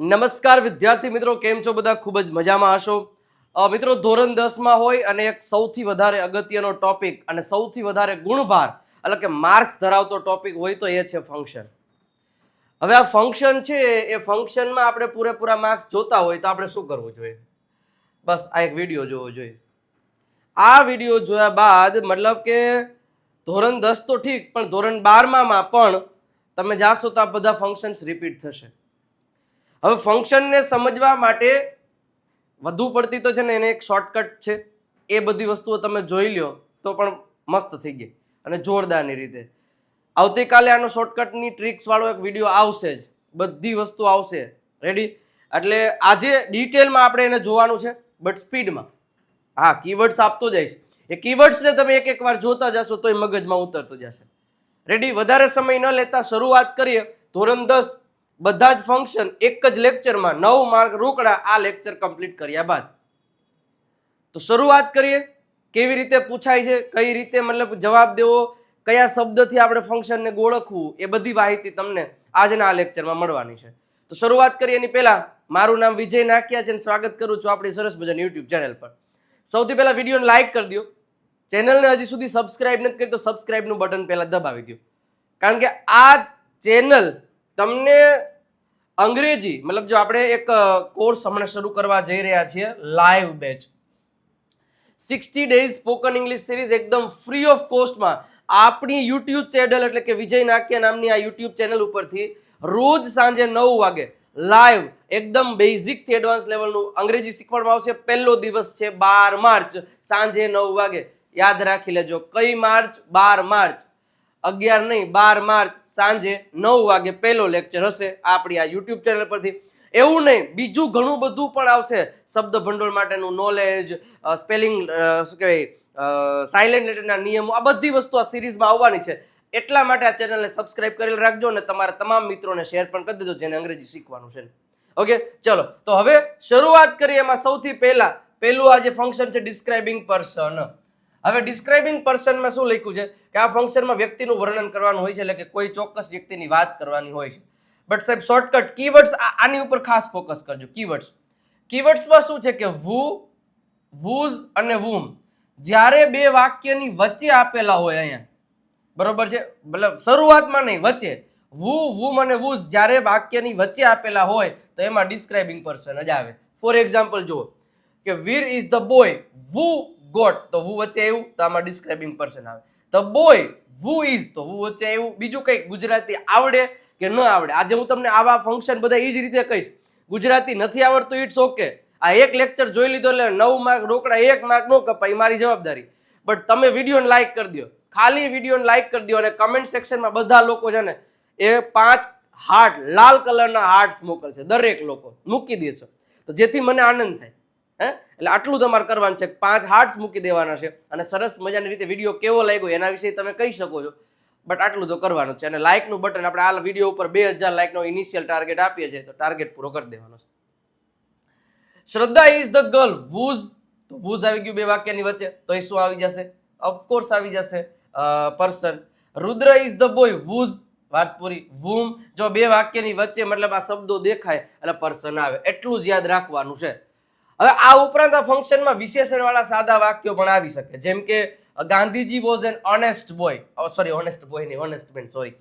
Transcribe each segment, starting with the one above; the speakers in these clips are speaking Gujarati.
નમસ્કાર વિદ્યાર્થી મિત્રો, કેમ છો બધા? ખૂબ જ મજામાં હશો? મિત્રો, ધોરણ દસમાં હોય અને એક સૌથી વધારે અગત્યનો ટોપિક અને સૌથી વધારે ગુણભાર, એટલે કે માર્ક્સ ધરાવતો ટોપિક હોય તો એ છે ફંક્શન. હવે આ ફંક્શન છે, એ ફંક્શનમાં આપણે પૂરેપૂરા માર્ક્સ જોતા હોય તો આપણે શું કરવું જોઈએ? બસ, આ એક વીડિયો જોવો જોઈએ. આ વીડિયો જોયા બાદ મતલબ કે ધોરણ દસ તો ઠીક, પણ ધોરણ બારમામાં પણ તમે જાશો તો આ બધા ફંક્શન્સ રિપીટ થશે. હવે ફંક્શનને સમજવા માટે વધુ પડતી તો છે ને એને એક શોર્ટકટ છે. એ બધી વસ્તુઓ તમે જોઈ લ્યો તો પણ મસ્ત થઈ ગઈ અને જોરદારની રીતે. આવતીકાલે આનો શોર્ટકટની ટ્રિક્સવાળો એક વીડિયો આવશે જ. બધી વસ્તુ આવશે. રેડી એટલે આજે ડિટેલમાં આપણે એને જોવાનું છે બટ સ્પીડમાં હા કીવર્ડ્સ આપતો જઈશ. એ કીવર્ડ્સને તમે એક એક વાર જોતા જશો તો એ મગજમાં ઉતરતો જશે. રેડી વધારે સમય ન લેતા શરૂઆત કરીએ. ધોરણ દસ બધા જ ફંક્શન એક જ લેક્ચરમાં નવ માર્ક રોકડા આ લેક્ચર કમ્પ્લીટ કર્યા બાદ. તો શરૂઆત કરીએ, કેવી રીતે પૂછાય છે, કઈ રીતે મતલબ જવાબ દેવો, કયા શબ્દથી આપણે ફંક્શનને ઓળખવું એ બધી માહિતી તમને આજના આ લેક્ચરમાં મળવાની છે. તો શરૂઆત કરીએ એની પહેલાં, મારું નામ વિજય નાખ્યા છે અને સ્વાગત કરું છું આપણી સરસ મજાની યુટ્યુબ ચેનલ પર. સૌથી પહેલાં વિડીયોને લાઇક કરી દો ચેનલને હજી સુધી સબસ્ક્રાઇબ નથી કરી તો સબસ્ક્રાઇબનું બટન પહેલાં દબાવી દો કારણ કે આ ચેનલ તમને અંગ્રેજી, મતલબ જો આપણે એક કોર્સ હમણાં શરૂ કરવા જઈ રહ્યા છીએ live batch sixty days spoken English series એકદમ ફ્રી ઓફ કોસ્ટમાં આપણી યુટ્યુબ ચેનલ એટલે કે વિજય નાક્યા નામની આ યુટ્યુબ ચેનલ ઉપરથી રોજ સાંજે નવ વાગે લાઈવ એકદમ બેઝિકથી એડવાન્સ લેવલનું અંગ્રેજી શીખવાડવામાં આવશે. પહેલો દિવસ છે બાર માર્ચ, સાંજે નવ વાગે. યાદ રાખી લેજો, કઈ માર્ચ? બાર માર્ચ. અગિયાર નહીં, બાર માર્ચ સાંજે નવ વાગે પહેલો લેક્ચર હશે આપણી આ યુટ્યુબ ચેનલ પરથી. એવું નહીં, બીજું ઘણું બધું પણ આવશે. શબ્દ ભંડોળ માટેનું નોલેજ સ્પેલિંગ શું કહેવાય સાયલેન્ટ લેટરના નિયમો, આ બધી વસ્તુ આ સિરીઝમાં આવવાની છે. એટલા માટે આ ચેનલને સબસ્ક્રાઇબ કરેલ રાખજો અને તમારા તમામ મિત્રોને શેર પણ કરી દેજો, જેને અંગ્રેજી શીખવાનું છે. ઓકે ચલો, તો હવે શરૂઆત કરીએ એમાં સૌથી પહેલા. પહેલું આ જે ફંક્શન છે ડિસ્ક્રાઇબિંગ પર્સન હવે ડિસ્ક્રાઇબિંગ પર્સનમાં શું લખ્યું છે? કે આ ફંક્શનમાં વ્યક્તિનું વર્ણન કરવાનું હોય છે, એટલે કે કોઈ ચોક્કસ વ્યક્તિની વાત કરવાની હોય છે. બટ સાહેબ શોર્ટકટ કીવર્ડ્સ આની ઉપર ખાસ ફોકસ કરજો. કીવર્ડ્સ કીવર્ડ્સમાં શું છે કે વુ વુઝ અને વુમ જ્યારે બે વાક્યની વચ્ચે આપેલા હોય અહીંયા. બરોબર છે? મતલબ શરૂઆતમાં નહીં, વચ્ચે. વુ વુમ અને વુઝ જ્યારે વાક્યની વચ્ચે આપેલા હોય, તો એમાં ડિસ્ક્રાઇબિંગ પર્સન જ આવે. ફોર એક્ઝામ્પલ જુઓ. કે Veer is the boy who got, તો હું વચ્ચે આવ્યું તો આમાં ડિસ્ક્રાઇબિંગ પર્સન આવે. ધ બોય હુ ઇઝ તો હું વચ્ચે આવ્યું બીજું કંઈક ગુજરાતી આવડે કે ન આવડે? આજે હું તમને આવા ફંક્શન બધા એ જ રીતે કહીશ. ગુજરાતી નથી આવડતું ઇટ્સ ઓકે આ એક લેક્ચર જોઈ લીધો એટલે નવ માર્ક રોકડા, એક માર્ક નો કપાય મારી જવાબદારી. બટ તમે વિડીયોને લાઇક કરી દો ખાલી વિડીયોને લાઇક કરી દો અને કમેન્ટ સેક્શનમાં બધા લોકો છે ને, એ પાંચ હાર્ટ લાલ કલરના હાર્ટ્સ મોકલશે, દરેક લોકો. મૂકી દેશો. તો જેથી મને આનંદ થાય. હે? એટલે આટલું તમારે કરવાનું છે. પાંચ હાર્ટ્સ મૂકી દેવાના છે. અને સરસ મજાની રીતે વીડિયો કેવો લાગ્યો એના વિશે તમે કહી શકો છો. બટ આટલું તો કરવાનું છે. અને લાઇકનું બટન આપણે આ વીડિયો ઉપર બે હજાર લાઇકનો ઇનિશિયલ ટાર્ગેટ આપીએ છીએ. તો ટાર્ગેટ પૂરો કરી દેવાનો છે. Shraddha is the girl whose તો વુઝ આવી ગયું બે વાક્યની વચ્ચે? તો એ શું આવી જશે? ઓફકોર્સ આવી જશે. Person Rudra is the boy whose વાત પૂરી. વૂમ જો બે વાક્યની વચ્ચે મતલબ આ શબ્દો દેખાય, એટલે પર્સન આવે. એટલું જ યાદ રાખવાનું છે. હવે આ ઉપરાંત આ ફંક્શનમાં વિશેષણવાળા સાદા વાક્યો પણ આવી શકે. જેમ કે, Gandhiji was an honest boy sorry honest boy નહીં honest man sorry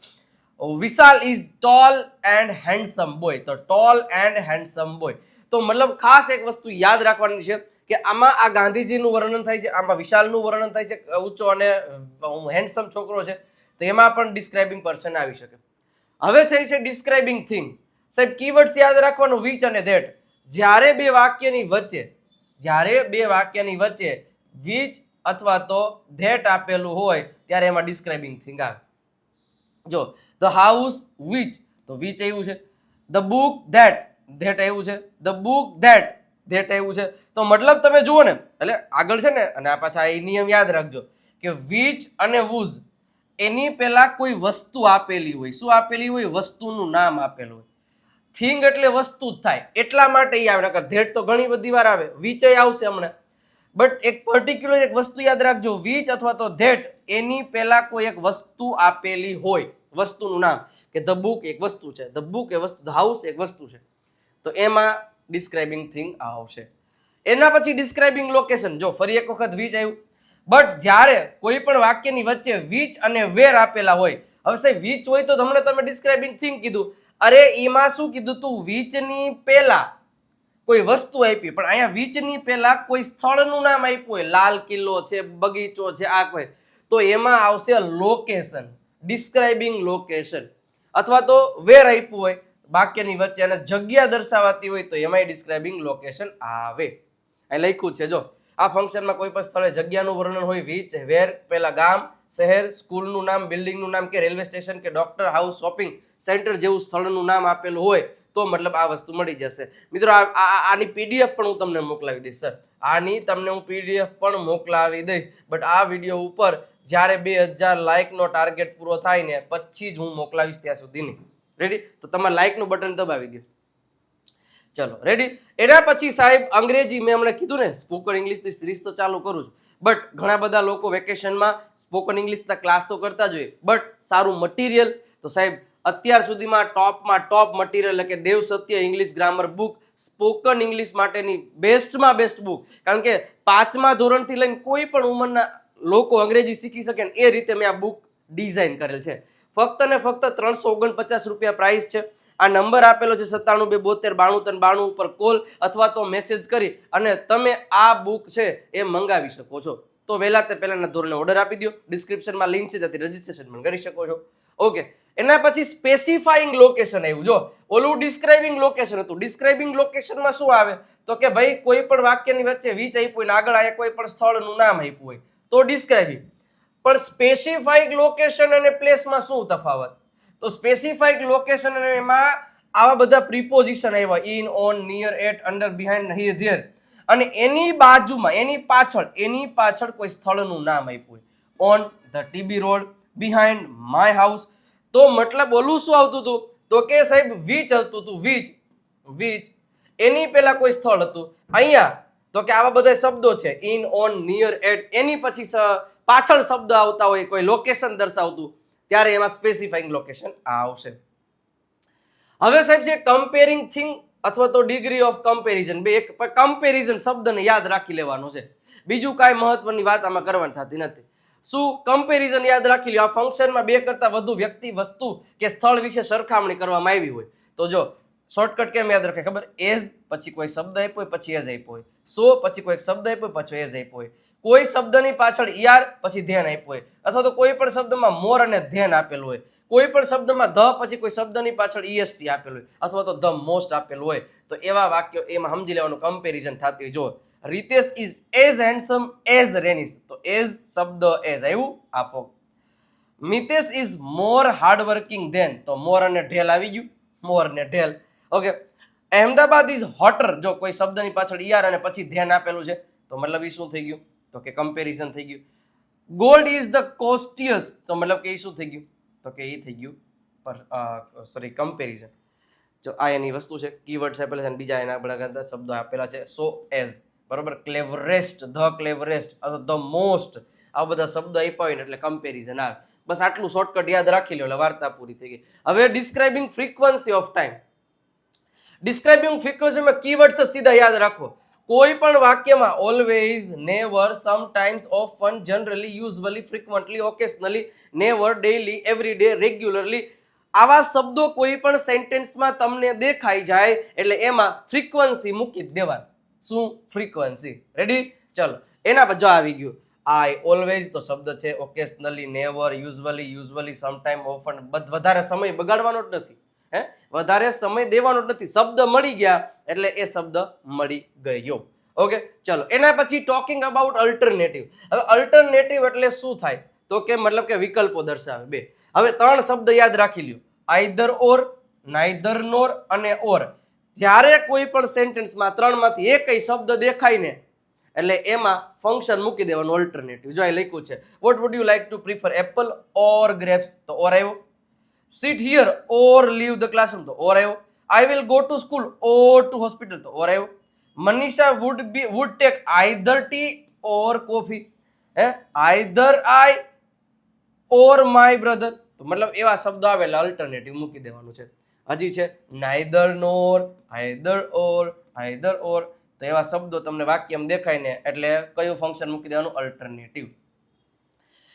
Vishal is tall and handsome boy તો ટોલ એન્ડ હેન્ડસમ બોય તો મતલબ ખાસ એક વસ્તુ યાદ રાખવાની છે કે આમાં આ ગાંધીજીનું વર્ણન થાય છે, આમાં વિશાલનું વર્ણન થાય છે, ઊંચો અને હેન્ડસમ છોકરો છે, તો એમાં પણ ડિસ્ક્રાઇબિંગ પર્સન આવી શકે. હવે છે ડિસ્ક્રાઇબિંગ થિંગ સાહેબ કીવર્ડ્સ યાદ રાખવાનું વિચ અને ધેટ જ્યારે બે વાક્યની વચ્ચે, જ્યારે બે વાક્યની વચ્ચે વિચ અથવા તો ધેટ આપેલું હોય, ત્યારે એમાં ડિસ્ક્રાઇબિંગ થિંગ આવે. જો ધ હાઉસ વિચ તો વિચ એવું છે. ધ બુક ધેટ ધેટ એવું છે. ધ બુક ધેટ ધેટ એવું છે. તો મતલબ તમે જુઓ ને, એટલે આગળ છે ને, અને આ પાછા એ નિયમ યાદ રાખજો, કે વિચ અને વુઝ એની પહેલાં કોઈ વસ્તુ આપેલી હોય, શું આપેલી હોય? વસ્તુનું નામ આપેલું હોય. થિંગ એટલે વસ્તુ જ થાય. એટલા માટે એ આવે, નકર ધેટ તો ઘણી બધી વાર આવે. વિચય આવશે હમણાં. બટ એક પર્ટિક્યુલર એક વસ્તુ યાદ રાખજો. વીચ અથવા તો ધેટ એની પહેલા કોઈ એક વસ્તુ આપેલી હોય. વસ્તુનું નામ. કે ધ બુક એક વસ્તુ છે. ધ બુક એ વસ્તુ, ધ હાઉસ એક વસ્તુ છે. તો એમાં ડિસ્ક્રાઇબિંગ થિંગ આવશે. એના પછી ડિસ્ક્રાઇબિંગ લોકેશન. જો, ફરી એક વખત વીચ આવ્યું બટ જ્યારે કોઈ પણ વાક્યની વચ્ચે વીચ અને વેર આપેલા હોય. હવે સાહેબ, વીચ હોય તો તમને તમે ડિસ્ક્રાઇબિંગ થિંગ કીધું. અરે એમાં શું કીધું તું? વીચની પહેલા કોઈ વસ્તુ આપી. પણ અહીંયા વીચની પહેલા કોઈ સ્થળનું નામ આપ્યું હોય. લાલ કિલ્લો છે, બગીચો છે, આ કોઈ. તો એમાં આવશે લોકેશન ડિસ્ક્રાઇબિંગ લોકેશન અથવા તો વેર આપ્યું હોય, વાક્યની વચ્ચે અને જગ્યા દર્શાવાતી હોય તો એમાંય ડિસ્ક્રાઇબિંગ લોકેશન આવે. અહીં લખ્યું છે, જો, આ ફંક્શનમાં કોઈ પણ સ્થળે જગ્યાનું વર્ણન હોય વીચ વેર પહેલા ગામ શહેર, સ્કૂલનું નામ, બિલ્ડિંગનું નામ કે રેલવે સ્ટેશન કે ડોક્ટર હાઉસ શોપિંગ સેન્ટર જેવું સ્થળનું નામ આપેલું હોય તો મતલબ આ વસ્તુ મળી જશે. મિત્રો આની પીડીએફ પણ હું તમને મોકલાવી દઈશ, સર. આની તમને હું પીડીએફ પણ મોકલાવી દઈશ, બટ આ વીડિયો ઉપર જ્યારે બે હજાર લાઇકનો ટાર્ગેટ પૂરો થાય ને, પછી જ હું મોકલાવીશ ત્યાં સુધીની. રેડી તો તમારે લાઇકનું બટન દબાવી દો. ચલો રેડી એના પછી સાહેબ, અંગ્રેજી મેં હમણાં કીધું ને, સ્પોકન ઇંગ્લિશની સિરીઝ તો ચાલુ કરું છું. બટ ઘણા બધા લોકો વેકેશનમાં સ્પોકન ઇંગ્લિશના ક્લાસ તો કરતા જ હોય. બટ સારું મટીરિયલ, તો સાહેબ, અત્યાર સુધીમાં ટોપમાં ટોપ મટીરિયલ એટલે કે Dev Satya English grammar book spoken English માટેની બેસ્ટમાં બેસ્ટ બુક. કારણ કે પાંચમા ધોરણથી લઈને કોઈ પણ ઉંમરના લોકો અંગ્રેજી શીખી શકે ને એ રીતે મેં આ બુક ડિઝાઇન કરેલ છે. ફક્ત ને ફક્ત ત્રણસો ઓગણપચાસ રૂપિયા પ્રાઇસ છે. આ નંબર આપેલો છે સત્તાણું બે બોતેર બાણું ત્રણ બાણું ઉપર કોલ અથવા તો મેસેજ કરી અને તમે આ બુક છે એ મંગાવી શકો છો. તો વહેલા તે પહેલાના ધોરણે ઓર્ડર આપી દો ડિસ્ક્રિપ્શનમાં લિંક છે, ત્યાંથી રજીસ્ટ્રેશન પણ કરી શકો છો. ઓકે એના પછી સ્પેસિફાઈંગ લોકેશન આવ્યું. જો, ઓલું ડિસ્ક્રાઇબિંગ લોકેશન હતું. ડિસ્ક્રાઇબિંગ લોકેશનમાં શું આવે? તો કે ભાઈ, કોઈ પણ વાક્યની વચ્ચે વીચ આપ્યું હોય ને આગળ આ કોઈ પણ સ્થળનું નામ આપ્યું હોય, તો ડિસ્ક્રાઇબિંગ પણ સ્પેસિફાઈડ લોકેશન અને પ્લેસમાં શું તફાવત? તો સ્પેસિફાઈક લોકેશન એમાં આવા બધા પ્રિપોઝિશન આવ્યા in on near at under behind here there અને એની બાજુમાં, એની પાછળ એની પાછળ કોઈ સ્થળનું નામ આપ્યું હોય. On the TB road behind my house તો મતલબ ઓલું શું આવતું હતું? તો કે સાહેબ વીચ આવતું હતું વીચ વીચ એની પહેલા કોઈ સ્થળ હતું. અહીંયા, તો કે આવા બધા શબ્દો છે. ઇન ઓન નિયર એટ એની પછી પાછળ શબ્દ આવતા હોય, કોઈ લોકેશન દર્શાવતું. ત્યારે એમાં સ્પેસિફાઈંગ લોકેશન આવશે. હવે સાહેબ જે કમ્પેરિંગ થિંગ અથવા તો ડિગ્રી ઓફ કમ્પેરિઝન બે એક કમ્પેરિઝન શબ્દને યાદ રાખી લેવાનો છે. બીજું કાંઈ મહત્વની વાત આમાં કરવાની થતી નથી. શું કમ્પેરિઝન યાદ રાખી લ્યો? આ ફંક્શનમાં બે કરતાં વધુ વ્યક્તિ, વસ્તુ કે સ્થળ વિશે સરખામણી કરવામાં આવી હોય. તો જો શોર્ટકટ કેમ યાદ રાખે? ખબર? એઝ, પછી કોઈ શબ્દ આપ્યો હોય, પછી એઝ આપ્યો હોય. સો, પછી કોઈ શબ્દ આપ્યો હોય, પછી એઝ આપ્યો હોય. કોઈ શબ્દની પાછળ યાર પછી ધ્યાન આપ્યું હોય. અથવા તો કોઈ પણ શબ્દમાં મોર અને ધ્યાન આપેલું હોય. કોઈ પણ શબ્દમાં ધ પછી કોઈ શબ્દની પાછળ ઈએસટી આપેલું હોય. અથવા તો ધ મોસ્ટ આપેલું હોય. તો એવા વાક્યો એમાં સમજી લેવાનું કમ્પેરિઝન થતી હોય. જો, Ritesh is as handsome as Renis તો એઝ શબ્દ એઝ આવ્યું? આપો. Mitesh is more hardworking than તો મોર અને ઢેલ આવી ગયું. મોર ને ઢેલ. ઓકે. અહેમદાબાદ ઇઝ હોટર જો કોઈ શબ્દની પાછળ ઈઆર અને પછી ધ્યાન આપેલું છે, તો મતલબ એ શું થઈ ગયું? તો કે કમ્પેરિઝન થઈ ગયું. ગોલ્ડ ઇઝ ધ કોસ્ટિયસ તો મતલબ કે એ શું થઈ ગયું? તો કે એ થઈ ગયું પર સોરી કમ્પેરિઝન જો આ એની વસ્તુ છે. કીવર્ડ્સ આપેલા છે બીજા એના બધા શબ્દો આપેલા છે. સો એઝ બરોબર? ક્લેવરેસ્ટ ધ ક્લેવરેસ્ટ અથવા ધ મોસ્ટ આ બધા શબ્દો આપ્યા હોય ને એટલે કમ્પેરિઝન આવે. બસ આટલું શોર્ટકટ યાદ રાખી લો એટલે વાર્તા પૂરી થઈ ગઈ. હવે describing frequency of time describing ફ્રીક્વન્સીમાં keywords સીધા યાદ રાખો. કોઈ પણ વાક્યમાં always never sometimes often generally usually frequently occasionally never daily every day regularly આવા શબ્દો કોઈ પણ સેન્ટેન્સમાં તમને દેખાઈ જાય એટલે એમાં ફ્રીક્વન્સી મૂકી દેવાય શું? ફ્રીક્વન્સી રેડી ચલો, એના પર જો આવી ગયું. આઈ ઓલવેઝ તો શબ્દ છે occasionally never usually usually sometime often વધારે સમય બગાડવાનો જ નથી. હે? વધારે સમય દેવાનો નથી. શબ્દ મળી ગયા એટલે એ શબ્દ મળી ગયો. ઓકે ચલો, એના પછી ટોકિંગ અબાઉટ અલ્ટરનેટિવ હવે અલ્ટરનેટિવ એટલે શું થાય? તો કે મતલબ કે વિકલ્પો દર્શાવે. બે. હવે ત્રણ શબ્દ યાદ રાખી લ્યો. આઈધર ઓર નાઈધર નોર અને ઓર જ્યારે કોઈ પણ સેન્ટેન્સમાં ત્રણમાંથી એકય શબ્દ દેખાય ને, એટલે એમાં ફંક્શન મૂકી દેવાનું ઓલ્ટરનેટિવ જો લખ્યું છે. What would you like to prefer apple or grapes તો ઓર આવ્યો. Sit here or leave the classroom તો ઓર આવ્યો I will go to school or to hospital તો ઓર આવ્યો Manisha would be would take either tea or coffee હે? Either I or my brother તો મતલબ એવા શબ્દો આવેલા અલ્ટરનેટિવ મૂકી દેવાનું છે. હજી છે neither nor either or either or તો એવા શબ્દો તમને વાક્યમ દેખાય ને એટલે કયું ફંક્શન મૂકી દેવાનું? અલ્ટરનેટિવ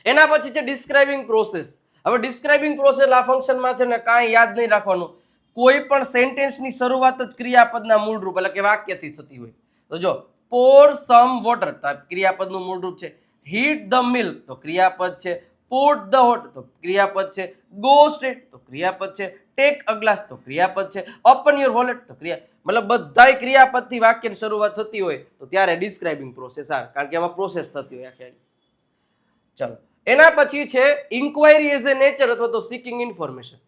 એના પછી છે ડિસ્ક્રાઇબિંગ પ્રોસેસ હવે ડિસ્ક્રાઇબિંગ પ્રોસેસ આ ફંક્શનમાં છે ને કાંઈ યાદ નહીં રાખવાનું. કોઈ પણ સેન્ટેન્સની શરૂઆત જ ક્રિયાપદના મૂળરૂપ એટલે કે વાક્યથી થતી હોય. તો જો પોર સમ વોટર ક્રિયાપદનું મૂળરૂપ છે. હીટ ધ મિલ્ક તો ક્રિયાપદ છે. પોટ ધ હોટ તો ક્રિયાપદ છે. ગો સ્ટેટ તો ક્રિયાપદ છે. ટેક અ ગ્લાસ તો ક્રિયાપદ છે. ઓપન યોર વોલેટ તો ક્રિયા, મતલબ બધાય ક્રિયાપદથી વાક્યની શરૂઆત થતી હોય, તો ત્યારે ડિસ્ક્રાઇબિંગ પ્રોસેસ આવે કારણ કે એમાં પ્રોસેસ થતી હોય આખી. ચલો. એના પછી છે ઇન્ક્વાયરી એઝ એ નેચર અથવા તો seeking information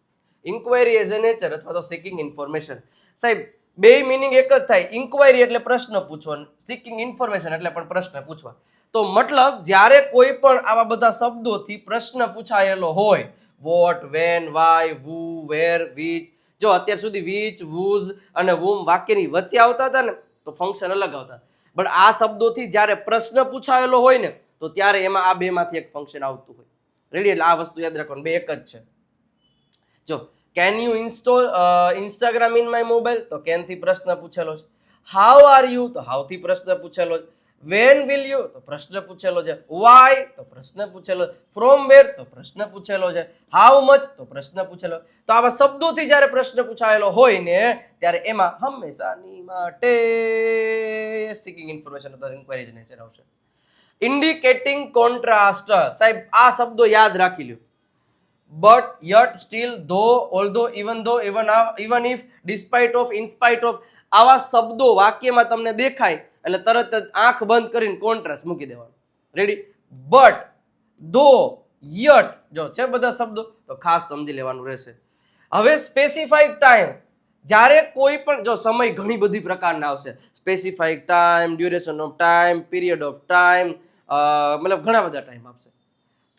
inquiry as a nature અથવા તો સિકિંગ ઇન્ફોર્મેશન સાહેબ, બે મિનિંગ એક જ થાય. ઇન્ક્વાયરી એટલે પ્રશ્ન પૂછવો સિકિંગ ઇન્ફોર્મેશન એટલે પણ પ્રશ્ન પૂછવા તો મતલબ, જ્યારે કોઈ પણ આવા બધા શબ્દોથી પ્રશ્ન પૂછાયેલો હોય what when why who where which જો અત્યાર સુધી વીચ વૂઝ અને વુમ વાક્યની વચ્ચે આવતા હતા ને, તો ફંક્શન અલગ આવતા. બટ આ શબ્દોથી જ્યારે પ્રશ્ન પૂછાયેલો હોય ને તો ત્યારે એમાં આ બેમાંથી એક ફંક્શન આવતું હોય. રેડી એટલે આ વસ્તુ યાદ રાખવાનું. બે એક જ છે. જો can you install Instagram in my mobile તો કેનથી પ્રશ્ન પૂછેલો છે. હાઉ આર યુ તો હાઉથી પ્રશ્ન પૂછેલો છે. વેન વિલ યુ તો પ્રશ્ન પૂછેલો છે. વાય તો પ્રશ્ન પૂછેલો ફ્રોમ વેર તો પ્રશ્ન પૂછેલો છે. હાઉ મચ તો પ્રશ્ન પૂછેલો તો આવા શબ્દોથી જ્યારે પ્રશ્ન પૂછાયેલો હોય ને, ત્યારે એમાં હંમેશાની માટે સિકિંગ ઇન્ફોર્મેશન અથવા ઇન્ક્વાયરી નેચર આવશે ઇન્ડિકેટિંગ કોન્ટ્રાસ્ટ સાહેબ, આ શબ્દો યાદ રાખી લ્યો. But yet still though although even though even even if despite of in spite of આવા શબ્દો વાક્યમાં તમને દેખાય, એટલે તરત જ આંખ બંધ કરીને કોન્ટ્રાસ્ટ મૂકી દેવાનો. રેડી બટ ધો યટ જો છે બધા શબ્દો, તો ખાસ સમજી લેવાનું રહેશે. હવે સ્પેસિફાઈડ ટાઈમ જ્યારે કોઈ પણ, જો સમય ઘણી બધી પ્રકારના આવશે. Specified time duration of time period of time મતલબ ઘણા બધા ટાઈમ આપશે.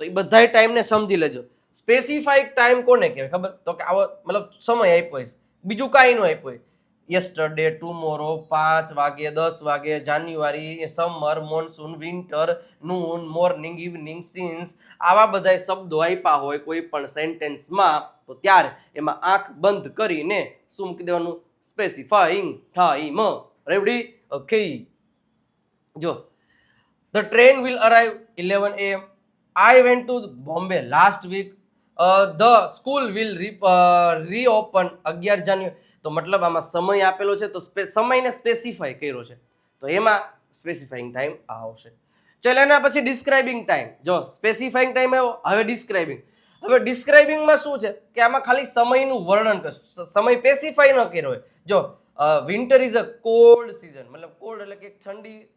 તો એ બધાય ટાઈમને સમજી લેજો. સ્પેસિફાઈડ ટાઈમ કોને કહેવાય? ખબર? તો કે આવો, મતલબ સમય આપ્યો હોય બીજું કાંઈ ન આપ્યો હોય યસ્ટરડે ટુમોરો પાંચ વાગે, દસ વાગે January summer monsoon winter noon morning evening since આવા બધા શબ્દો આપ્યા હોય કોઈ પણ સેન્ટેન્સમાં તો ત્યારે એમાં આંખ બંધ કરીને શું મૂકી દેવાનું? સ્પેસિફાઈંગ ટાઈમ રેવડી ઓકે જો The train will arrive 11 a.m. I went to Bombay last week. Uh, the school will re, uh, reopen 11 January તો મતલબ આમાં સમય આપેલો છે તો સમયને સ્પેસિફાઈ કર્યો છે. તો એમાં સ્પેસિફાઈંગ ટાઈમ આવશે. ચલો એના પછી ડિસ્ક્રાઇબિંગ ટાઈમ જો સ્પેસિફાઈંગ ટાઈમ આવ્યો હવે ડિસ્ક્રાઇબિંગ હવે ડિસ્ક્રાઇબિંગમાં શું છે? કે આમાં ખાલી સમયનું વર્ણન કરશું સમય સ્પેસિફાઈ ન કર્યો હોય. જો winter is a cold season મતલબ કોલ્ડ એટલે કે ઠંડી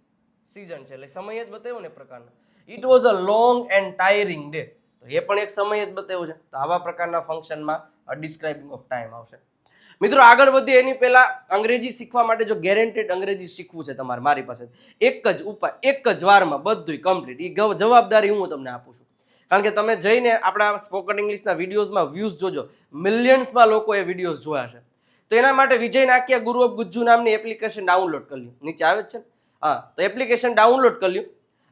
સિઝન છે. એટલે સમય જ બતાવ્યો ને પ્રકારનો. It was a long and tiring day તો એ પણ એક સમય જ બતાવ્યો છે. તો આવા પ્રકારના ફંક્શનમાં ડિસ્ક્રાઇબિંગ ઓફ ટાઈમ આવશે. મિત્રો, આગળ વધીએ. એની પહેલા અંગ્રેજી શીખવા માટે જો ગેરેન્ટેડ અંગ્રેજી શીખવું છે તમારે મારી પાસે, એક જ ઉપાય, એક જ વારમાં બધું કમ્પ્લીટ એ જવાબદારી હું તમને આપું છું. કારણ કે તમે જઈને આપણા સ્પોકન ઇંગ્લિશના વિડીયોઝમાં વ્યૂઝ જોજો. મિલિયન્સમાં લોકો એ વિડીયોઝ જોયા છે. તો એના માટે વિજય નાખ્યા ગુરુ ઓફ ગુજ્જુ નામની એપ્લિકેશન ડાઉનલોડ કરી નીચે આવે છે? હા, તો એપ્લિકેશન ડાઉનલોડ કરી લ્યો.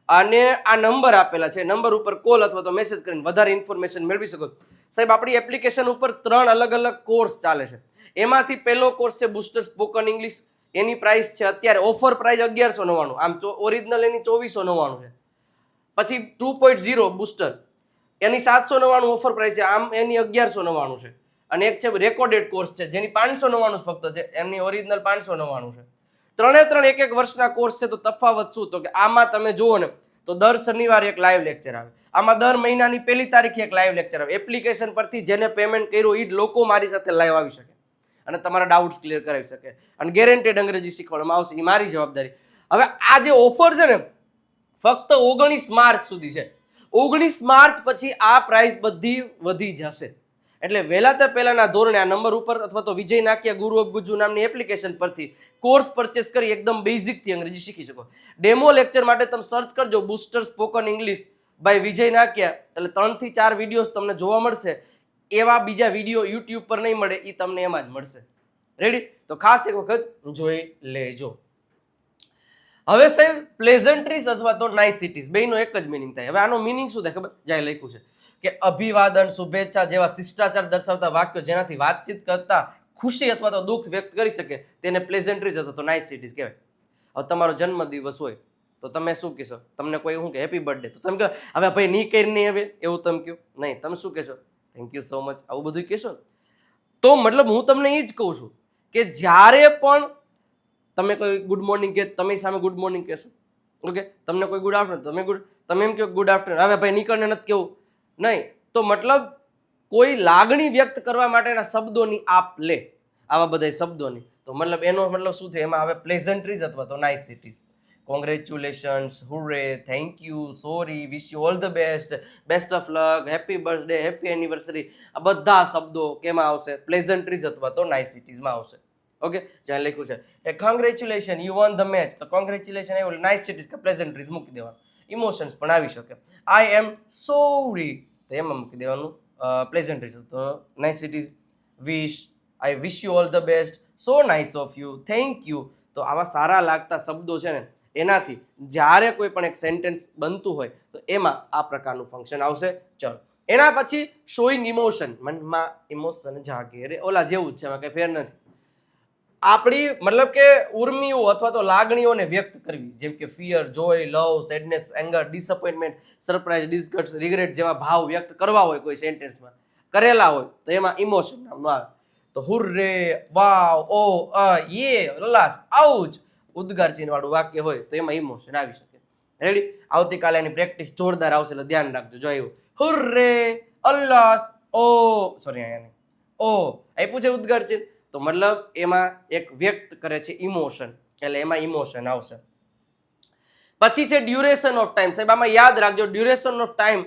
અને આ નંબર આપેલા છે. નંબર ઉપર કોલ અથવા તો મેસેજ કરીને વધારે ઇન્ફોર્મેશન મેળવી શકો સાહેબ, આપણી એપ્લિકેશન ઉપર ત્રણ અલગ અલગ કોર્સ ચાલે છે. એમાંથી પહેલો કોર્સ છે બુસ્ટર સ્પોકન ઇંગ્લિશ એની પ્રાઇસ છે અત્યારે ઓફર પ્રાઇસ અગિયારસો નવ્વાણું. આમ ઓરિજિનલ એની ચોવીસો નવ્વાણું છે. પછી ટુ પોઈન્ટ ઝીરો બુસ્ટર એની સાતસો નવ્વાણું ઓફર પ્રાઇસ છે. આમ એની અગિયારસો નવ્વાણું છે. અને એક છે રેકોર્ડેડ કોર્સ છે, જેની પાંચસો નવ્વાણું ફક્ત છે. એમની ઓરિજિનલ પાંચસો નવ્વાણું છે. ત્રણે ત્રણ એક એક વર્ષના કોર્સ છે તો તફાવત શું? તો કે આમાં તમે જુઓ ને, તો દર શનિવારે એક લાઈવ લેક્ચર આવે. આમાં દર મહિનાની પહેલી તારીખે એક લાઈવ લેક્ચર આવે. એપ્લિકેશન પરથી જેને પેમેન્ટ કર્યું એ જ લોકો મારી સાથે લાઈવ આવી શકે. અને તમારા ડાઉટ્સ ક્લિયર કરાવી શકે. અને ગેરેન્ટેડ અંગ્રેજી શીખવાડવામાં આવશે. એ મારી જવાબદારી. હવે આ જે ઓફર છે ને, ફક્ત ઓગણીસ માર્ચ સુધી છે. ઓગણીસ માર્ચ પછી આ પ્રાઇસ બધી વધી જશે. એટલે વહેલા તે પહેલાના ધોરણે આ નંબર ઉપર અથવા તો વિજય નાક્યા ગુરુ ઓફ ગુજ્જુ નામની એપ્લિકેશન પરથી કોર્સ પરચેસ કરી એકદમ બેઝિકથી અંગ્રેજી શીખી શકો. ડેમો લેક્ચર માટે તમે સર્ચ કરજો booster spoken English by Vijay Nakya. એટલે ત્રણથી ચાર વિડીયોઝ તમને જોવા મળશે. એવા બીજા વીડિયો યુટ્યુબ પર નહીં મળે એ તમને એમાં જ મળશે. રેડી તો ખાસ એક વખત જોઈ લેજો. હવે સાહેબ પ્લેઝન્ટ્રીઝ અથવા તો નાઇસિટીઝ બેનો એક જ મિનિંગ થાય. હવે આનો મિનિંગ શું થાય ખબર? જાય લખ્યું છે. કે અભિવાદન, શુભેચ્છા જેવા શિષ્ટાચાર દર્શાવતા વાક્યો જેનાથી વાતચીત કરતા ખુશી અથવા તો દુઃખ વ્યક્ત કરી શકે તેને પ્લેઝન્ટરીઝ અથવા તો નાઇસિટીઝ કહેવાય. હવે તમારો જન્મદિવસ હોય તો તમે શું કહેશો? તમને કોઈ શું કે હેપી બર્થડે તો તમે કહો, હવે ભાઈ નહીં કરી નહીં હવે? એવું તમે કહો. નહીં, તમે શું કહેશો? થેન્ક યુ સો મચ આવું બધું કહેશો તો મતલબ હું તમને એ જ કહું છું કે જ્યારે પણ તમે કોઈ ગુડ મોર્નિંગ કહે તમે સામે ગુડ મોર્નિંગ કહેશો ઓકે તમને કોઈ ગુડ આફ્ટરનૂન તમે ગુડ તમે એમ કહો ગુડ આફ્ટરનૂન હવે ભાઈ નીકળને નથી કેવું. નહીં, તો મતલબ કોઈ લાગણી વ્યક્ત કરવા માટેના શબ્દોની આપ લે, આવા બધા શબ્દોની. તો મતલબ એનો મતલબ શું થાય એમાં આવે પ્લેઝન્ટ્રીઝ અથવા તો nicety congratulations hooray thank you sorry wish you all the best best of luck happy birthday happy anniversary આ બધા શબ્દો કેમાં આવશે? પ્લેઝન્ટ્રીઝ અથવા તો નાઇસિટીઝમાં આવશે. ઓકે? જ્યાં લખ્યું છે એ congratulation you won the match તો કોંગ્રેચ્યુલેશન એવું નાઇસિટીઝ કે પ્લેઝન્ટ્રીઝ મૂકી દેવાનું ઇમોશન્સ પણ આવી શકે. આઈ એમ સોરી તો એમાં મૂકી દેવાનું પ્લેઝન્ટ રહેશે તો nice niceties wish I wish you all the best so nice of you thank you તો આવા સારા લાગતા શબ્દો છે ને, એનાથી જ્યારે કોઈ પણ એક સેન્ટેન્સ બનતું હોય, તો એમાં આ પ્રકારનું ફંક્શન આવશે. ચલો. એના પછી શોઈંગ ઇમોશન મનમાં ઇમોશન જાગે રે. ઓલા જેવું જ છે, એમાં કંઈ ફેર નથી. આપણી મતલબ કે ઉર્મિઓ અથવા તો લાગણીઓને વ્યક્ત કરવી. જેમ કે fear joy love sadness anger disappointment surprise disgust regret જેવા ભાવ વ્યક્ત કરવા હોય કોઈ સેન્ટેન્સમાં કરેલા હોય તો એમાં ઇમોશન નામનું આવે. તો હુર્રે, વાવ, ઓ, અ, યે લલાસ આઉચ, ઉદ્ગાર ચિહ્ન વાળું વાક્ય હોય તો એમાં ઇમોશન આવી શકે. રેડી આવતીકાલે એની પ્રેક્ટિસ જોરદાર આવશે એટલે ધ્યાન રાખજો. જો આવ્યું હુર્રે અલ્લાસ ઓ સોરી અહીંયા. ઓ, આપ્યું છે ઉદ્ગાર ચિહ્ન. તો મતલબ એમાં એક વ્યક્ત કરે છે ઇમોશન એટલે એમાં ઇમોશન આવશે. પછી છે ડ્યુરેશન ઓફ ટાઈમ સાહેબ, આમાં યાદ રાખજો ડ્યુરેશન ઓફ ટાઈમ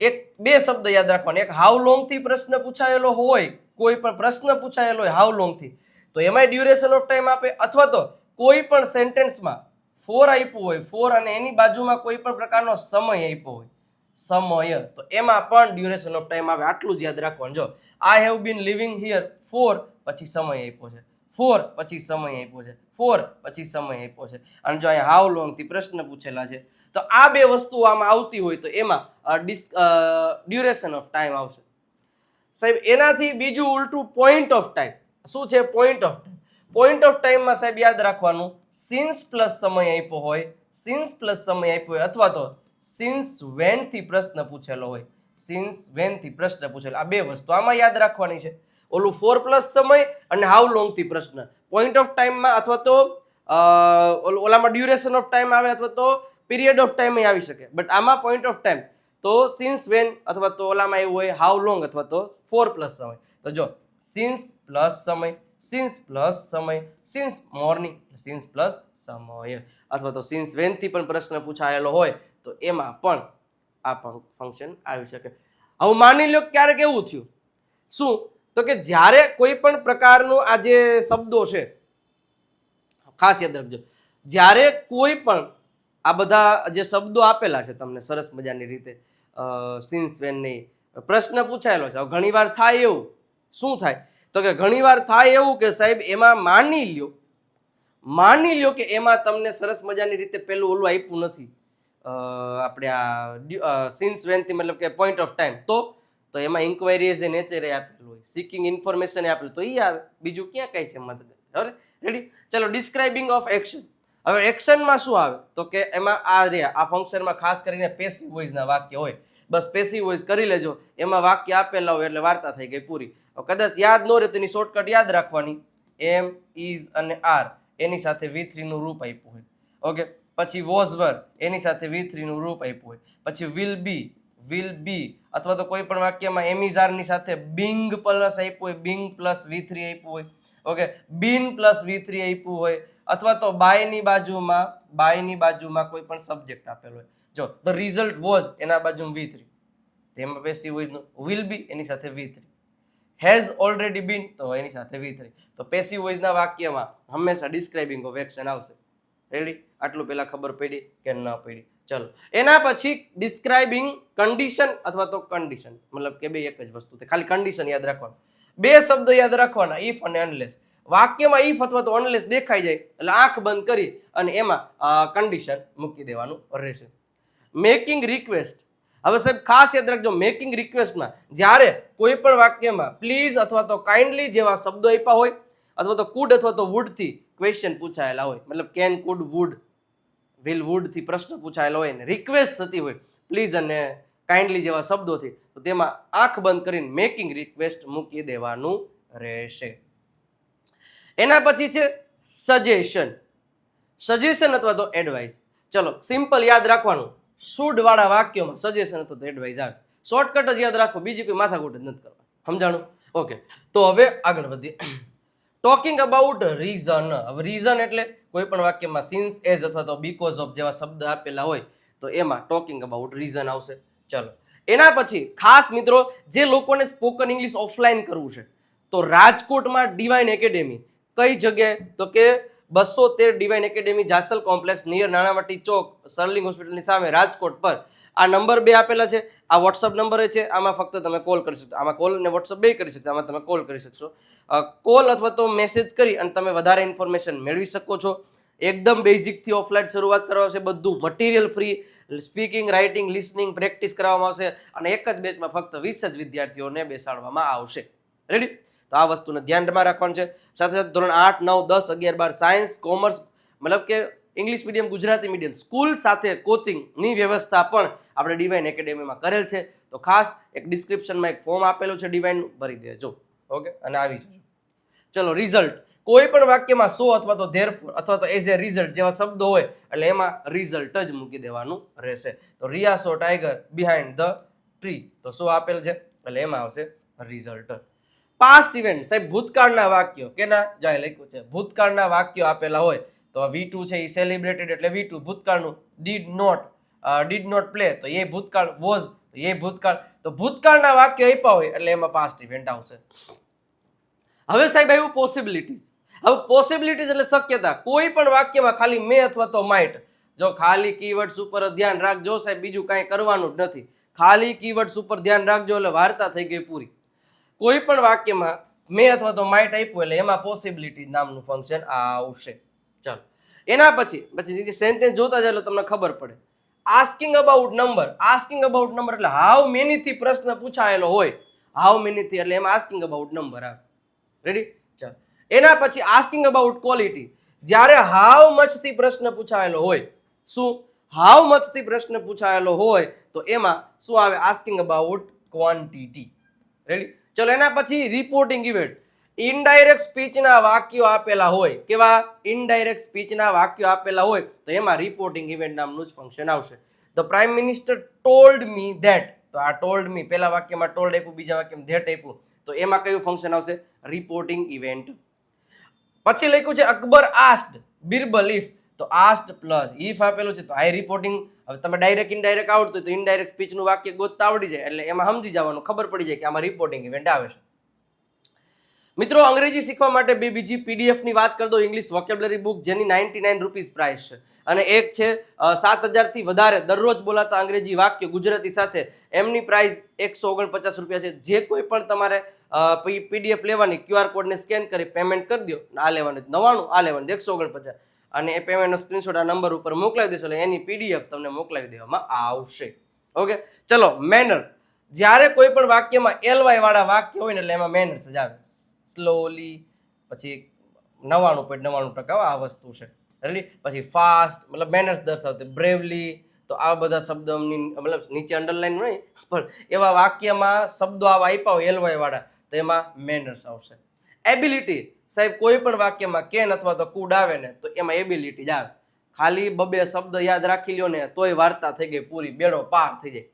એક બે શબ્દ યાદ રાખવાના. એક હાઉ લોંગથી પ્રશ્ન પૂછાયેલો હોય, કોઈ પણ પ્રશ્ન પૂછાયેલો હોય હાઉ લોંગથી. તો એમાંય ડ્યુરેશન ઓફ ટાઈમ આપે, અથવા તો કોઈ પણ સેન્ટેન્સમાં ફોર આપ્યું હોય ફોર અને એની બાજુમાં કોઈ પણ પ્રકારનો સમય આપ્યો હોય. સમય. તો એમાં પણ ડ્યુરેશન ઓફ ટાઈમ આવે. આટલું જ યાદ રાખવાનું. જો I have been living here for પછી સમય આપ્યો છે. ફોર પછી સમય આપ્યો છે. ફોર પછી સમય આપ્યો છે. અને જો અહીંયા હાઉ લોંગથી પ્રશ્ન પૂછેલા છે, તો આ બે વસ્તુ આમાં આવતી હોય તો એમાં ડિસ ડ્યુરેશન ઓફ ટાઈમ આવશે. સાહેબ, એનાથી બીજું ઉલટું પોઈન્ટ ઓફ ટાઈમ શું છે point of time point of ટાઈમમાં સાહેબ યાદ રાખવાનું. સિન્સ પ્લસ સમય આપ્યો હોય સિન્સ પ્લસ સમય આપ્યો હોય, અથવા તો સિન્સ વેનથી પ્રશ્ન પૂછેલો હોય? સિન્સ વેનથી પ્રશ્ન પૂછેલો. આ બે વસ્તુ આમાં યાદ રાખવાની છે. ઓલું ફોર પ્લસ સમય અને હાઉ લોંગથી પ્રશ્ન. પોઈન્ટ ઓફ ટાઈમમાં અથવા તો ઓલ- ઓલામાં ડ્યુરેશન ઓફ ટાઈમ આવે અથવા તો પીરિયડ ઓફ ટાઈમ આવી શકે. બટ આમાં પોઈન્ટ ઓફ ટાઈમ તો સિન્સ વેન અથવા તો ઓલામાં એવું હોય હાઉ લોંગ અથવા તો ફોર પ્લસ સમય. તો જો સિન્સ પ્લસ સમય સિન્સ પ્લસ સમય સિન્સ મોર્નિંગ સિન્સ પ્લસ સમય. અથવા તો સિન્સ વેનથી પણ પ્રશ્ન પૂછાયેલો હોય તો એમાં પણ આ ફંક્શન આવી શકે. હવે માની લો ક્યારેક એવું થયું. શું? તો કે જ્યારે કોઈ પણ પ્રકારનો આ જે શબ્દો છે, ખાસ યાદ રાખજો, જ્યારે કોઈ પણ આ બધા જે શબ્દો આપેલા છે તમને સરસ મજાની રીતે સિન્સ વેન નહીં પ્રશ્ન પૂછાયેલો છે. ઘણીવાર થાય એવું. શું થાય? તો કે ઘણીવાર થાય એવું કે સાહેબ, એમાં માની લ્યો માની લ્યો કે એમાં તમને સરસ મજાની રીતે પેલું ઓલું આપ્યું નથી. આપણે આ સિન્સ વેનથી મતલબ કે પોઈન્ટ ઓફ ટાઈમ તો તો એમાં ઇન્ક્વાયરી એઝ એ નેચરે આપેલું હોય સિકિંગ ઇન્ફોર્મેશન આપેલું તો એ આવે. બીજું ક્યાં કઈ છે મદદ હવે રેડી ચલો ડિસ્ક્રાઇબિંગ ઓફ એક્શન હવે એક્શનમાં શું આવે? તો કે એમાં આ રહ્યા આ ફંક્શનમાં ખાસ કરીને પેસિવ વોઇસના વાક્ય હોય, બસ પેસિવ વોઇસ કરી લેજો. એમાં વાક્ય આપેલા હોય એટલે વાર્તા થઈ ગઈ પૂરી. કદાચ યાદ ન રહે તેની શોર્ટકટ યાદ રાખવાની. એમ ઇઝ અને આર એની સાથે વી થ્રીનું રૂપ આપ્યું હોય. ઓકે પછી વોઝ વર એની સાથે વી થ્રીનું રૂપ આપ્યું હોય. પછી વિલ બી વિલ બી અથવા તો કોઈ પણ વાક્યમાં એમિઝારની સાથે બિંગ પ્લસ આપ્યું હોય બિંગ પ્લસ વી થ્રી આપ્યું હોય. ઓકે બિન પ્લસ વી થ્રી આપ્યું હોય. અથવા તો બાયની બાજુમાં બાયની બાજુમાં કોઈ પણ સબ્જેક્ટ આપેલો હોય. જો ધ રિઝલ્ટ વોઝ એના બાજુમાં વી થ્રી તેમાં પેસી વોઇસનું વિલ બી એની સાથે V three has already been તો એની સાથે વી થ્રી તો પેસી વોઇસના વાક્યમાં હંમેશા ડિસ્ક્રાઇબિંગ ઓફ એક્શન આવશે. રેડી? આટલું પહેલાં ખબર પડી કે ન પડી? ચલો. એના પછી ડિસ્ક્રાઇબિંગ કન્ડિશન અથવા તો કન્ડિશન મતલબ કે બે એક જ વસ્તુ છે ખાલી કન્ડિશન યાદ રાખવાનું. બે શબ્દ યાદ રાખવાના ઇફ અને અનલેસ વાક્યમાં ઇફ અથવા તો અનલેસ દેખાઈ જાય, એટલે આંખ બંધ કરી અને એમાં કન્ડિશન મૂકી દેવાનું રહેશે. મેકિંગ રિક્વેસ્ટ હવે સાહેબ, ખાસ યાદ રાખજો મેકિંગ રિક્વેસ્ટમાં જ્યારે કોઈ પણ વાક્યમાં પ્લીઝ અથવા તો કાઇન્ડલી જેવા શબ્દો આપ્યા હોય, અથવા તો કુડ અથવા તો વુડથી ક્વેશ્ચન પૂછાયેલા હોય. મતલબ કેન કુડ વુડ વિલ વુડથી પ્રશ્ન પૂછાયેલો હોય ને રિક્વેસ્ટ થતી હોય પ્લીઝ અને કાઇન્ડલી જેવા શબ્દોથી, તો તેમાં આંખ બંધ કરીને મેકિંગ રિક્વેસ્ટ મૂકી દેવાનું રહેશે. એના પછી છે સજેશન સજેશન અથવા તો એડવાઇસ ચલો સિમ્પલ યાદ રાખવાનું. શુડ વાળા વાક્યોમાં સજેશન અથવા તો એડવાઇસ આવે. શોર્ટકટ જ યાદ રાખો, બીજી કોઈ માથાકૂટ જ નથી કરવા સમજાણું? ઓકે તો હવે આગળ વધીએ. ટોકિંગ અબાઉટ રીઝન હવે રીઝન એટલે કોઈ પણ વાક્યમાં સિન્સ એઝ અથવા તો બીકોઝ ઓફ જેવા શબ્દ આપેલા હોય, તો એમાં ટોકિંગ અબાઉટ રીઝન આવશે. ચલો. એના પછી ખાસ મિત્રો, જે લોકોને સ્પોકન ઇંગ્લિશ ઓફલાઈન કરવું છે, તો રાજકોટમાં ડિવાઇન એકેડેમી કઈ જગ્યાએ? તો કે બસો તેર divine academy Jasal complex near Nanavati Chowk Sterling હોસ્પિટલની સામે રાજકોટ પર. આ નંબર બે આપેલા છે, આ વોટ્સઅપ નંબર છે, આમાં ફક્ત તમે કોલ કરી શકશો. આમાં કોલ અને વોટ્સઅપ બે કરી શકશો, આમાં તમે કોલ કરી શકશો. કોલ અથવા તો મેસેજ કરી અને તમે વધારે ઇન્ફોર્મેશન મેળવી શકો છો. એકદમ બેઝિકથી ઓફલાઈન શરૂઆત કરવા આવશે બધું material free speaking writing listening practice કરવામાં આવશે અને એક જ બેચમાં ફક્ત વીસ જ વિદ્યાર્થીઓને બેસાડવામાં આવશે. રેડી તો આ વસ્તુને ધ્યાનમાં રાખવાનું છે. સાથે સાથે ધોરણ આઠ, નવ, દસ, અગિયાર, બાર સાયન્સ કોમર્સ મતલબ કે English medium Gujarati medium school સાથે કોચિંગની વ્યવસ્થા પણ આપણે ડિવાઇન એકેડેમીમાં કરેલ છે. તો ખાસ એક ડિસ્ક્રિપ્શનમાં એક ફોર્મ આપેલું છે ડિવાઇન ભરી દેજો. ઓકે અને આવી જજો. ચલો રિઝલ્ટ કોઈ પણ વાક્યમાં સો અથવા તો ધેરફોર અથવા તો એઝ એ રિઝલ્ટ જેવા શબ્દો હોય, એટલે એમાં રિઝલ્ટ જ મૂકી દેવાનું રહેશે. તો Riya saw tiger behind the tree તો શું આપેલ છે, એટલે એમાં આવશે રિઝલ્ટ પાસ્ટ ઇવેન્ટ સાહેબ, ભૂતકાળના વાક્યો. કેના? જાય લખ્યું છે. ભૂતકાળના વાક્યો આપેલા હોય. તો વી ટુ છે એ સેલિબ્રેટેડ એટલે V two ભૂતકાળનું. Did not did not play તો એ ભૂતકાળ વોઝ એ ભૂતકાળ. તો ભૂતકાળના વાક્ય આપ્યા હોય એટલે એમાં પાસ્ટ ઇવેન્ટ આવશે. હવે સાહેબ આવ્યું પોસિબિલિટીઝ હવે પોસિબિલિટીઝ એટલે શક્યતા. કોઈ પણ વાક્યમાં ખાલી મે અથવા તો માઇટ જો ખાલી કીવર્ડ્સ ઉપર ધ્યાન રાખજો સાહેબ, બીજું કાંઈ કરવાનું જ નથી. ખાલી કીવર્ડ્સ ઉપર ધ્યાન રાખજો એટલે વાર્તા થઈ ગઈ પૂરી. કોઈ પણ વાક્યમાં મે અથવા તો માઇટ આપ્યું એટલે એમાં પોસિબિલિટી નામનું ફંક્શન આવશે. ચાલો. એના પછી પછી સેન્ટેન્સ જોતા જાય તમને ખબર પડે. Asking about number asking about number એટલે હાઉ મેનીથી પ્રશ્ન પૂછાયેલો હોય. હાઉ મેનીથી એટલે એમાં આસ્કિંગ અબાઉટ નંબર આવે. રેડી ચાલો. એના પછી આસ્કિંગ અબાઉટ ક્વોલિટી જ્યારે હાઉ મચથી પ્રશ્ન પૂછાયેલો હોય, શું? હાઉ મચથી પ્રશ્ન પૂછાયેલો હોય, તો એમાં શું આવે? આસ્કિંગ અબાઉટ ક્વોન્ટિટી રેડી ચલો, એના પછી રિપોર્ટિંગ ઇવેન્ટ ઇનડાયરેક્ટ સ્પીચના વાક્યો આપેલા હોય, કેવા? ઇનડાયરેક્ટ સ્પીચના વાક્યો આપેલા હોય, તો એમાં રિપોર્ટિંગ ઇવેન્ટ નામનું જ ફંક્શન આવશે. The prime minister told me that તો આ ટોલ્ડ મી પહેલા વાક્યમાં ટોલ્ડ આપ્યું, બીજા વાક્યમાં ધેટ આપ્યું, તો એમાં કયું ફંક્શન આવશે? રિપોર્ટિંગ ઇવેન્ટ પછી લખ્યું છે, અકબર આસ્ટ બિરબલ ઇફ તો આસ્ટ પ્લસ ઇફ આપેલું છે, તો આઈ રિપોર્ટિંગ હવે તમે ડાયરેક્ટ ઇનડાયરેક્ટ આવડતું તો ઇનડાયરેક્ટ સ્પીચનું વાક્ય ગોતતા આવડી જાય, એટલે એમાં સમજી જવાનું, ખબર પડી જાય કે આમાં રિપોર્ટિંગ ઇવેન્ટ આવે છે. મિત્રો, અંગ્રેજી શીખવા માટે બે બીજી પીડીએફની વાત કરી દો. ઇંગ્લિશ વોકેબ્લરી બુક જેની નાઇન્ટી નાઇન રૂપીઝ પ્રાઇસ છે. અને એક છે સાત હજારથી વધારે દરરોજ બોલાતા અંગ્રેજી વાક્ય ગુજરાતી સાથે. એમની પ્રાઇસ એકસો ઓગણપચાસ રૂપિયા છે. જે કોઈ પણ તમારે પીડીએફ લેવાની ક્યુઆર કોડને સ્કેન કરી પેમેન્ટ કરી દો. આ લેવાનું નવાણું આ લેવાનું એકસો ઓગણપચાસ. અને એ પેમેન્ટનો સ્ક્રીનશોટ આ નંબર ઉપર મોકલાવી દેશો. એટલે એની પીડીએફ તમને મોકલાવી દેવામાં આવશે. ઓકે? ચલો મેનર જ્યારે કોઈ પણ વાક્યમાં એલવાય વાળા વાક્ય હોય ને, એટલે એમાં મેનર્સ જ આવે. સ્લોલી પછી નવ્વાણું પોઈન્ટ નવ્વાણું ટકા આ વસ્તુ છે. રેડી પછી ફાસ્ટ મતલબ મેનર્સ દર્શાવતી બ્રેવલી તો આ બધા શબ્દની, મતલબ નીચે અંડરલાઈન નહીં પણ એવા વાક્યમાં શબ્દો આવા આપ્યા હોય એલવાય વાળા, તો એમાં મેનર્સ આવશે. એબિલિટી સાહેબ, કોઈ પણ વાક્યમાં કેન અથવા તો કુડ આવે ને, તો એમાં એબિલિટી જ આવે. ખાલી બબે શબ્દ યાદ રાખી લ્યો ને, તોય વાર્તા થઈ ગઈ પૂરી, બેડો પાર થઈ જાય.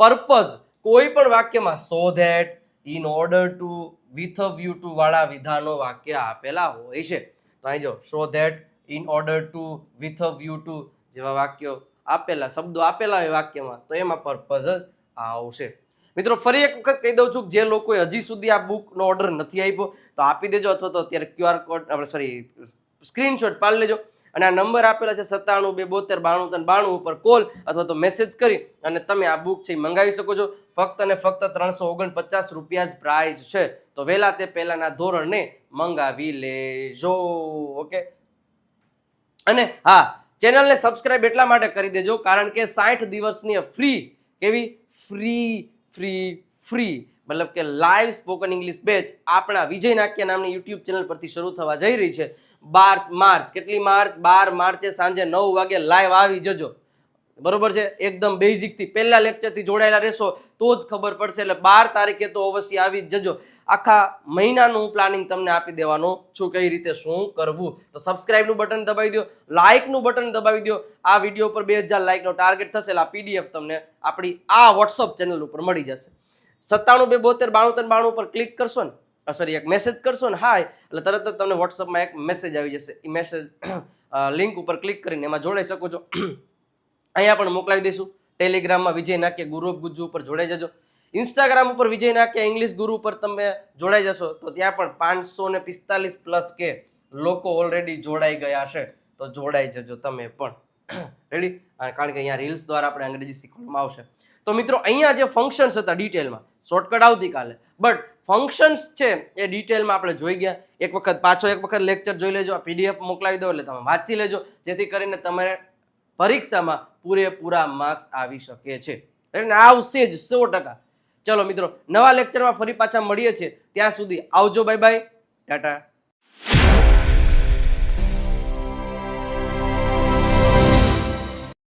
પર્પઝ કોઈ પણ વાક્યમાં so that in order to with view to વાળા વિધાનો વાક્ય આપેલા હોય છે. તો અહીં જો so that in order to with view to જેવા વાક્યો આપેલા, શબ્દો આપેલા હોય વાક્યમાં, તો એમાં પર્પઝ જ આવશે. મિત્રો, ફરી એક વખત કહી દઉં છું કે જે લોકોએ હજી સુધી આ બુકનો ઓર્ડર નથી આપ્યો, તો આપી દેજો અથવા તો અત્યારે ક્યુઆર કોડ આપણે સોરી સ્ક્રીનશોટ પાડી લેજો. અને આ નંબર આપેલા છે સત્તાણું બે બોતેર બાણું ત્રણ બાણું ઉપર કોલ અથવા તો મેસેજ કરી અને તમે આ બુક છે એ મંગાવી શકો છો. ફક્ત અને ફક્ત ત્રણસો ઓગણપચાસ રૂપિયા જ પ્રાઇસ છે. તો વહેલા તે પહેલાના ધોરણને મંગાવી લેજો. ઓકે? અને હા, ચેનલને સબસ્ક્રાઇબ એટલા માટે કરી દેજો કારણ કે સાઠ દિવસની ફ્રી કેવી? ફ્રી ફ્રી ફ્રી મતલબ કે લાઈવ સ્પોકન ઇંગ્લિશ બેચ આપણા વિજય નાક્ય નામની યુટ્યુબ ચેનલ પરથી શરૂ થવા જઈ રહી છે. બાર માર્ચ. કેટલી માર્ચ? બાર માર્ચે સાંજે નવ વાગે લાઈવ આવી જજો. બરોબર છે? એકદમ બેઝિકથી પહેલાં પહેલા લેક્ચર જોડાયેલા રહેશો તો જ ખબર પડશે. એટલે બાર તારીખે તો અવશ્ય આવી જ જજો. આખા મહિનાનું પ્લાનિંગ તમને આપી દેવાનું છું કઈ રીતે શું કરવું. તો સબસ્ક્રાઇબનું બટન દબાવી દો. લાઇકનું બટન દબાવી દો. આ વીડિયો પર બે હજાર લાઇકનો ટાર્ગેટ થશે એટલે આ પીડીએફ તમને આપણી આ વોટ્સઅપ ચેનલ ઉપર મળી જશે. સત્તાણું બે બોતેર બાણું ત્રણ બાણું ઉપર ક્લિક કરશો ને સોરી એક મેસેજ કરશો ને હાય એટલે તરત જ તમને વોટ્સઅપમાં એક મેસેજ આવી જશે. એ મેસેજ લિંક ઉપર ક્લિક કરીને એમાં જોડાઈ શકો છો. અહીંયા પણ મોકલાવી દઈશું. ટેલિગ્રામમાં વિજય નાક્ય ગુરુ ગુજ્જુ ઉપર જોડાઈ જજો. ઇન્સ્ટાગ્રામ ઉપર વિજય નાક્ય ઇંગ્લિશ ગુરુ ઉપર તમે જોડાઈ જશો, તો ત્યાં પણ પાંચસો ને પિસ્તાલીસ પ્લસ કે લોકો ઓલરેડી જોડાઈ ગયા છે. તો જોડાઈ જજો તમે પણ. રેડી કારણ કે અહીંયા રીલ્સ દ્વારા આપણે અંગ્રેજી શીખવામાં આવશે. તો મિત્રો, અહીંયા જે ફંક્શન્સ હતા ડિટેલમાં શોર્ટકટ આવતીકાલે બટ ફંક્શન્સ છે, એ ડિટેલમાં આપણે જોઈ ગયા. એક વખત પાછો એક વખત લેક્ચર જોઈ લેજો, આ પીડીએફ મોકલાવી દો, એટલે તમે વાંચી લેજો, જેથી કરીને તમારે પરીક્ષામાં પૂરેપૂરા માર્ક્સ આવી શકે છે. એટલે આવશે જ સો ટકા. ચલો મિત્રો, નવા લેક્ચરમાં ફરી પાછા મળીએ છીએ. ત્યાં સુધી આવજો બાય બાય ટાટા.